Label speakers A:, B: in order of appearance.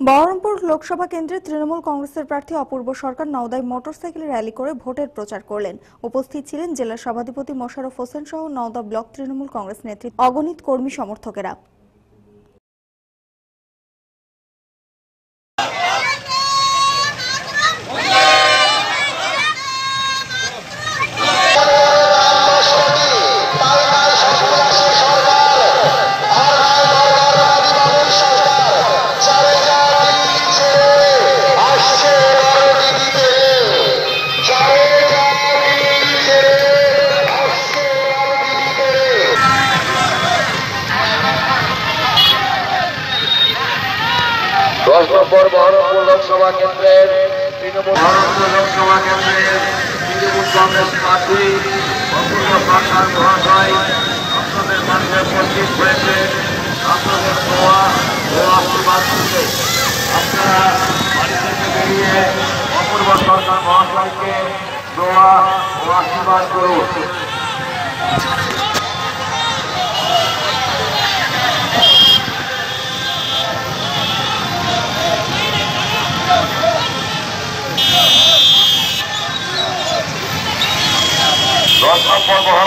A: Baharampur Lok Sabha কেন্দ্রে তৃণমূল কংগ্রেসের প্রার্থী অপূর্ব সরকার নওদায় মোটরসাইকেলে র্যালি করে ভোটের প্রচার করলেন। উপস্থিত ছিলেন জেলা সভাধিপতি মোশারফ হোসেন সহ নওদা ব্লক তৃণমূল কংগ্রেস নেতৃত্ব অগণিত কর্মী সমর্থকেরা।
B: দশ নম্বর বহরমপুর লোকসভা কেন্দ্রের তৃণমূল লোকসভা কেন্দ্রের তৃণমূল কংগ্রেস প্রার্থী অপূর্ব সরকার মহাশয় আপনাদের মাঝে উপস্থিত হয়েছে আপনাদের দোয়া ও আশীর্বাদ দিতে আপনারা বাড়ি থেকে বেরিয়ে অপূর্ব সরকার মহাশয়কে দোয়া ও আশীর্বাদ করুন দশ